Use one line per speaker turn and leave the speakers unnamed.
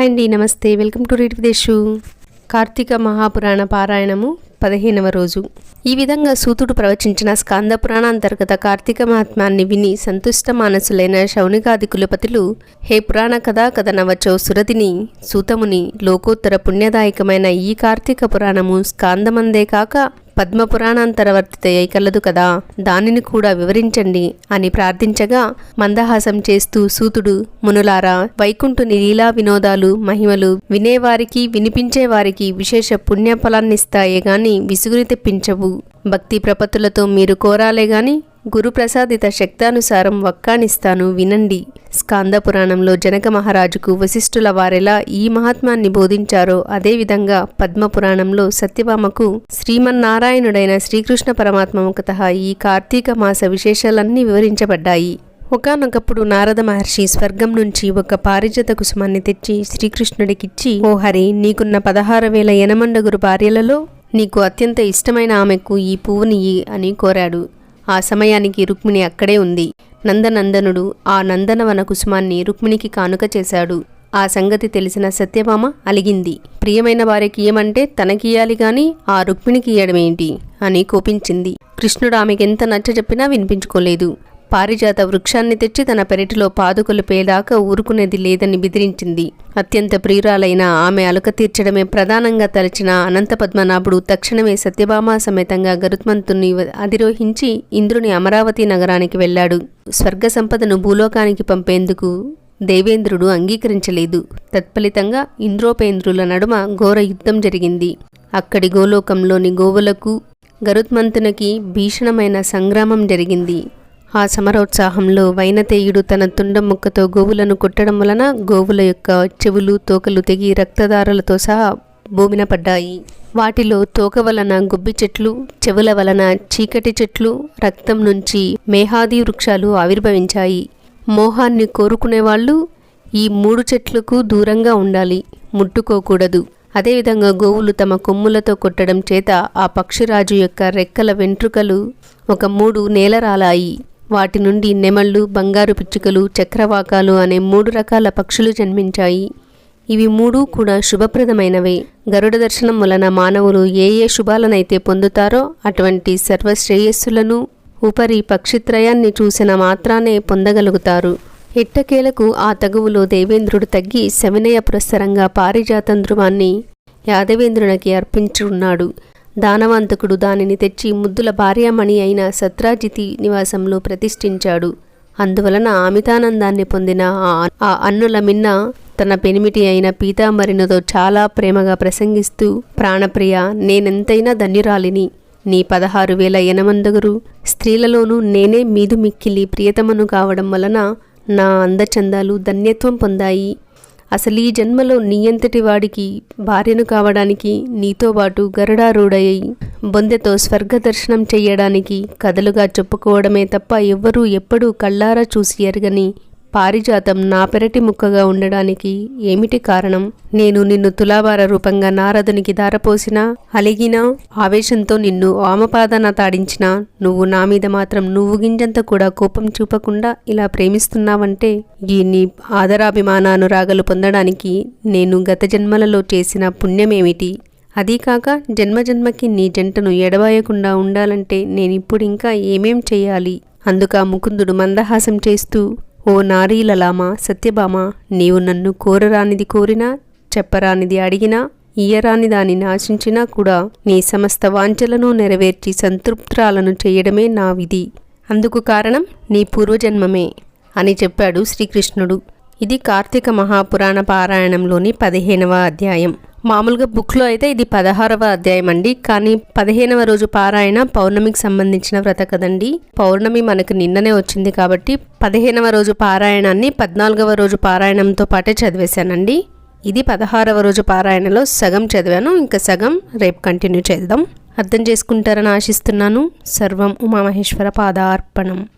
Hi అండి నమస్తే. Welcome to read విదేశు. కార్తీక మహాపురాణ పారాయణము పదిహేనవ రోజు. ఈ విధంగా సూతుడు ప్రవచించిన స్కాంద పురాణ అంతర్గత కార్తీక మహాత్మాన్ని విని సంతుష్ట మానసులైన శౌనికాది కులపతులు హే పురాణ కథా కథనవచో సురతిని సూతముని లోకోత్తర పుణ్యదాయకమైన ఈ కార్తీక పురాణము స్కాందమందే కాక పద్మపురాణాంతరవర్తితయ్యై కలదు కదా? దానిని కూడా వివరించండి అని ప్రార్థించగా మందహాసం చేస్తూ సూతుడు మునులారా వైకుంఠుని లీలా వినోదాలు మహిమలు వినేవారికి వినిపించేవారికి విశేష పుణ్యఫలాన్నిస్తాయే గాని విసుగుని తెప్పించవు. భక్తి ప్రపత్తులతో మీరు కోరాలే గాని గురుప్రసాదిత శక్తానుసారం వక్కానిస్తాను వినండి. స్కాంద పురాణంలో జనక మహారాజుకు వశిష్ఠుల వారెలా ఈ మహాత్మాన్ని బోధించారో అదేవిధంగా పద్మ పురాణంలో సత్యభామకు శ్రీమన్నారాయణుడైన శ్రీకృష్ణ పరమాత్మముఖత ఈ కార్తీక మాస విశేషాలన్నీ వివరించబడ్డాయి. ఒకనొకప్పుడు నారద మహర్షి స్వర్గం నుంచి ఒక పారిజత కుసుమాన్ని తెచ్చి శ్రీకృష్ణుడికిచ్చి ఓ హరి నీకున్న పదహారు వేల ఎనమండగురు భార్యలలో నీకు అత్యంత ఇష్టమైన ఆమెకు ఈ పువ్వునియ్యి అని కోరాడు. ఆ సమయానికి రుక్మిణి అక్కడే ఉంది. నందనందనుడు ఆ నందనవన కుసుమాన్ని రుక్మిణికి కానుక చేశాడు. ఆ సంగతి తెలిసిన సత్యభామ అలిగింది. ప్రియమైన వారికి ఏమంటే తనకియాలి గాని ఆ రుక్మిణికి ఇయ్యడమేంటి? అని కోపించింది. కృష్ణుడు ఆమెకెంత నచ్చ చెప్పినా వినిపించుకోలేదు. పారిజాత వృక్షాన్ని తెచ్చి తన పెరటిలో పాదుకలు పేదాకా ఊరుకునేది లేదని బెదిరించింది. అత్యంత ప్రియురాలైన ఆమె అలుక తీర్చడమే ప్రధానంగా తలచిన అనంత పద్మనాభుడు తక్షణమే సత్యభామ సమేతంగా గరుత్మంతుని అధిరోహించి ఇంద్రుని అమరావతి నగరానికి వెళ్ళాడు. స్వర్గ సంపదను భూలోకానికి పంపేందుకు దేవేంద్రుడు అంగీకరించలేదు. తత్ఫలితంగా ఇంద్రోపేంద్రుల నడుమ ఘోర యుద్ధం జరిగింది. అక్కడి గోలోకంలోని గోవులకు గరుత్మంతునికి భీషణమైన సంగ్రామం జరిగింది. ఆ సమరోత్సాహంలో వైనతేయుడు తన తుండం ముక్కతో గోవులను కొట్టడం వలన గోవుల యొక్క చెవులు తోకలు తెగి రక్తదారులతో సహా భూమిన పడ్డాయి. వాటిలో తోక వలన గుబ్బి చెట్లు చెవుల వలన చీకటి చెట్లు రక్తం నుంచి మేహాది వృక్షాలు ఆవిర్భవించాయి. మోహాన్ని కోరుకునేవాళ్ళు ఈ మూడు చెట్లకు దూరంగా ఉండాలి ముట్టుకోకూడదు. అదేవిధంగా గోవులు తమ కొమ్ములతో కొట్టడం చేత ఆ పక్షిరాజు యొక్క రెక్కల వెంట్రుకలు ఒక మూడు నేలరాలాయి. వాటి నుండి నెమళ్ళు బంగారు పిచ్చుకలు చక్రవాకాలు అనే మూడు రకాల పక్షులు జన్మించాయి. ఇవి మూడు కూడా శుభప్రదమైనవే. గరుడ దర్శనం వలన మానవులు ఏ ఏ శుభాలనైతే పొందుతారో అటువంటి సర్వశ్రేయస్సులను ఉపరి పక్షిత్రయాన్ని చూసిన మాత్రానే పొందగలుగుతారు. ఎట్టకేలకు ఆ తగువులో దేవేంద్రుడు తగ్గి శవినయ పురస్సరంగా పారిజాతం ధ్రువాన్ని యాదవేంద్రునికి అర్పించున్నాడు. దానవంతకుడు దానిని తెచ్చి ముద్దుల భార్యామణి అయిన సత్రాజితి నివాసంలో ప్రతిష్ఠించాడు. అందువలన అమితానందాన్ని పొందిన ఆ అన్నుల మిన్న తన పెనిమిటి అయిన పీతాంబరినతో చాలా ప్రేమగా ప్రసంగిస్తూ ప్రాణప్రియ నేనెంతైనా ధన్యురాలిని. నీ పదహారు వేల ఎనమందగురు స్త్రీలలోనూ నేనే మీదు మిక్కిలి ప్రియతమను కావడం వలన నా అందచందాలు ధన్యత్వం పొందాయి. అసలు ఈ జన్మలో నీయంతటి వాడికి భార్యను కావడానికి నీతో పాటు గరుడారూఢయ్యి బొందెతో స్వర్గ దర్శనం చెయ్యడానికి కథలుగా చెప్పుకోవడమే తప్ప ఎవ్వరూ ఎప్పుడూ కళ్ళారా చూసి ఎరగని పారిజాతం నా పెరటి ముక్కగా ఉండడానికి ఏమిటి కారణం? నేను నిన్ను తులాభార రూపంగా నారదునికి దారపోసినా అలిగినా ఆవేశంతో నిన్ను వామపాదన తాడించినా నువ్వు నా మీద మాత్రం నువ్వు గింజంత కూడా కోపం చూపకుండా ఇలా ప్రేమిస్తున్నావంటే ఈ నీ ఆదరాభిమానానురాగలు పొందడానికి నేను గత జన్మలలో చేసిన పుణ్యమేమిటి? అదీకాక జన్మజన్మకి నీ జంటను ఎడబాయకుండా ఉండాలంటే నేనిప్పుడు ఇంకా ఏమేం చెయ్యాలి అందుక ముకుందుడు మందహాసం చేస్తూ ఓ నారీలలామా సత్యభామ నీవు నన్ను కోరరానిది కోరినా చెప్పరానిది అడిగినా ఇయ్యరాని దానిని ఆశించినా కూడా నీ సమస్త వాంఛలను నెరవేర్చి సంతృప్తురాలను చేయడమే నా విధి. అందుకు కారణం నీ పూర్వజన్మమే అని చెప్పాడు శ్రీకృష్ణుడు. ఇది కార్తీక మహాపురాణ పారాయణంలోని పదిహేనవ అధ్యాయం. మామూలుగా బుక్లో అయితే ఇది పదహారవ అధ్యాయం అండి కానీ పదిహేనవ రోజు పారాయణ పౌర్ణమికి సంబంధించిన వ్రత కదండి. పౌర్ణమి మనకు నిన్ననే వచ్చింది కాబట్టి పదిహేనవ రోజు పారాయణాన్ని పద్నాలుగవ రోజు పారాయణంతో పాటే చదివేశానండి. ఇది పదహారవ రోజు పారాయణలో సగం చదివాను. ఇంకా సగం రేపు కంటిన్యూ చేద్దాం. అర్థం చేసుకుంటారని ఆశిస్తున్నాను. సర్వం ఉమామహేశ్వర పాదార్పణం.